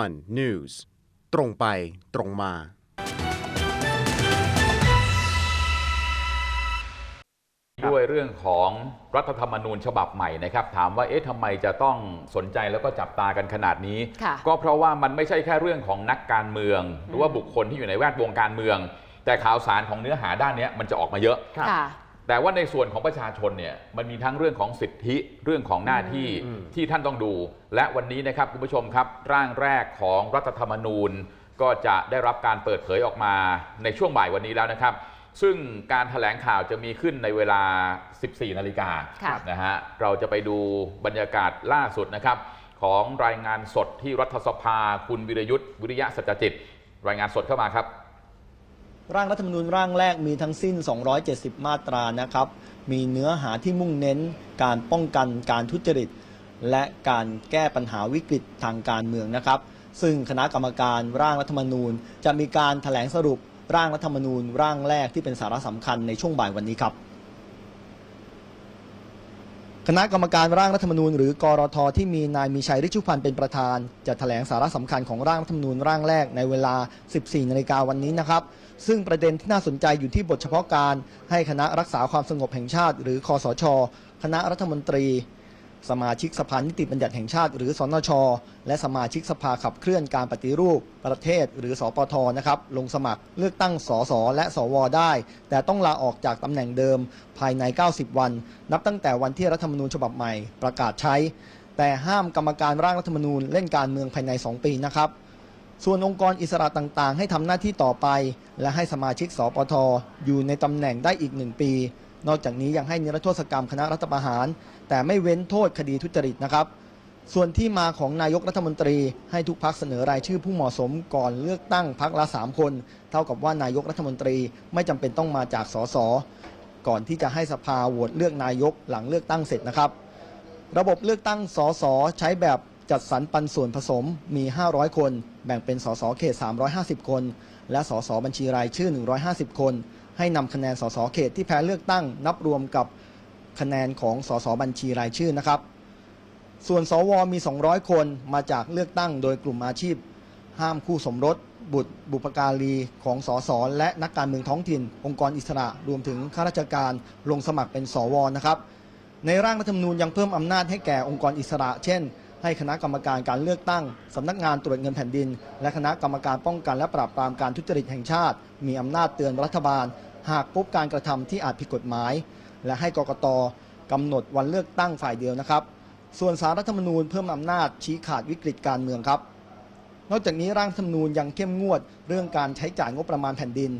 one news ตรงไปตรงมา ด้วยเรื่องของรัฐธรรมนูญฉบับใหม่นะครับ ถามว่าเอ๊ะทำไมจะต้องสนใจแล้วก็จับตากันขนาดนี้ ค่ะก็เพราะว่ามันไม่ใช่แค่เรื่องของนักการเมือง หรือว่าบุคคลที่อยู่ในแวดวงการเมือง แต่ข่าวสารของเนื้อหาด้านเนี้ยมันจะออกมาเยอะ ค่ะ แต่ว่าในส่วนของประชาชนเนี่ยมันมีทั้งเรื่องของสิทธิเรื่องของหน้าที่อืมที่ท่านต้องดู และวันนี้นะครับคุณผู้ชมครับ ร่างแรกของรัฐธรรมนูญ ก็จะได้รับการเปิดเผยออกมาในช่วงบ่ายวันนี้แล้วนะครับ ซึ่งการแถลงข่าวจะมีขึ้นในเวลา 14 นาฬิกาค่ะนะฮะเราจะไปดูบรรยากาศล่าสุดนะครับ ของรายงานสดที่รัฐสภาคุณวิรยุทธ์วิริยะสัจจจิต รายงานสดเข้ามาครับ ร่างรัฐธรรมนูญร่างแรกมีทั้งสิ้น 270 มาตรานะครับ มีเนื้อหาที่มุ่งเน้นการป้องกันการทุจริต และการแก้ปัญหาวิกฤตทางการเมืองนะครับ ซึ่งคณะกรรมการร่างรัฐธรรมนูญ จะมีการแถลงสรุปร่างรัฐธรรมนูญ ร่างแรกที่เป็นสาระสำคัญในช่วงบ่ายวันนี้ครับ คณะกรรมการร่างรัฐธรรมนูญหรือกรทที่มีนายมีชัยฤชุพันธ์เป็นประธาน จะแถลงสาระสำคัญของร่างรัฐธรรมนูญร่างแรกในเวลา 14 นาฬิกาวันนี้นะครับ ซึ่งประเด็นที่น่าสนใจอยู่ที่บทเฉพาะการ ให้คณะรักษาความสงบแห่งชาติ หรือคอสช คณะรัฐมนตรี สมาชิกสภานิติบัญญัติแห่งชาติ หรือสนช และสมาชิกสภาขับเคลื่อนการปฏิรูปประเทศ หรือสปทนะครับลงสมัครเลือกตั้งสสและสวได้ แต่ต้องลาออกจากตำแหน่งเดิมภายใน 90 วัน นับตั้งแต่วันที่รัฐธรรมนูญฉบับใหม่ประกาศใช้ แต่ห้ามกรรมการร่างรัฐธรรมนูญเล่นการเมืองภายใน 2 ปีนะครับส่วนองค์กรอิสระต่างๆ ให้ทำหน้าที่ต่อไป และให้สมาชิกสปทอยู่ในตำแหน่งได้อีกหนึ่งปี นอกจากนี้ยังให้นิรโทษกรรมคณะรัฐประหาร แต่ไม่เว้นโทษคดีทุจริตนะครับ ส่วนที่มาของนายกรัฐมนตรีให้ทุกพักเสนอรายชื่อผู้เหมาะสมก่อนเลือกตั้งพักละ 3 คน เท่ากับว่านายกรัฐมนตรีไม่จำเป็นต้องมาจากสสก่อนที่จะให้สภาโหวตเลือกนายกหลังเลือกตั้งเสร็จนะครับ ระบบเลือกตั้งสสใช้แบบจัดสรรปันส่วนผสมมี 500 คน แบ่งเป็นสสเขต 350 คน และสสบัญชีรายชื่อ 150 คน ให้นำคะแนนสสเขตที่แพ้เลือกตั้ง นับรวมกับคะแนนของสสบัญชีรายชื่อนะครับ ส่วนสวมี 200 คนมาจากเลือกตั้งโดยกลุ่มอาชีพ ห้ามคู่สมรส บุตร บุปการีของสสและนักการเมืองท้องถิ่น องค์กรอิสระรวมถึงข้าราชการลงสมัครเป็นสวนะครับ ในร่างรัฐธรรมนูญยังเพิ่มอำนาจให้แก่องค์กรอิสระ เช่น ให้คณะกรรมการการเลือกตั้ง สำนักงานตรวจเงินแผ่นดิน และคณะกรรมการป้องกันและปราบปรามการทุจริตแห่งชาติ มีอำนาจเตือนรัฐบาล หากพบการกระทำที่อาจผิดกฎหมาย และให้กกตกำหนดวันเลือกตั้งฝ่ายเดียวนะครับ ส่วนสารรัฐธรรมนูญเพิ่มอำนาจชี้ขาดวิกฤตการเมืองครับ นอกจากนี้ร่างธรรมนูญยังเข้มงวด เรื่องการใช้จ่ายงบประมาณแผ่นดิน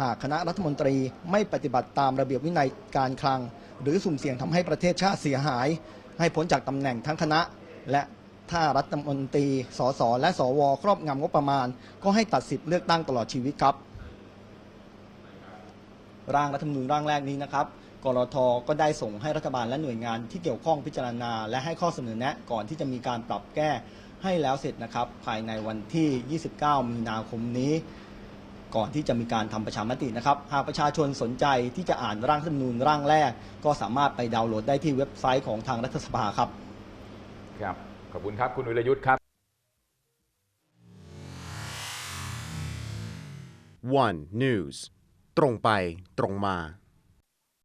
หากคณะรัฐมนตรีไม่ปฏิบัติตามระเบียบวินัยการคลัง หรือสุ่มเสี่ยงทำให้ประเทศชาติเสียหาย ให้พ้นจากตำแหน่งทั้งคณะ และถ้ารัฐมนตรี สส และสว ครอบงำงบประมาณ ก็ให้ตัดสิทธิ์เลือกตั้งตลอดชีวิตครับ ร่างรัฐธรรมนูญร่างแรกนี้นะครับกรทก็ได้ส่งให้รัฐบาลและหน่วยงานที่เกี่ยวข้องพิจารณา และให้ข้อเสนอแนะก่อนที่จะมีการปรับแก้ให้แล้วเสร็จนะครับ ภายในวันที่ 29 มีนาคมนี้ ก่อนที่จะมีการทำประชามตินะครับ หากประชาชนสนใจที่จะอ่านร่างรัฐธรรมนูญร่างแรก ก็สามารถไปดาวน์โหลดได้ที่เว็บไซต์ของทางรัฐสภาครับ ครับ ขอบคุณครับ คุณวิรยุทธ์ครับ one news ตรงไปตรงมา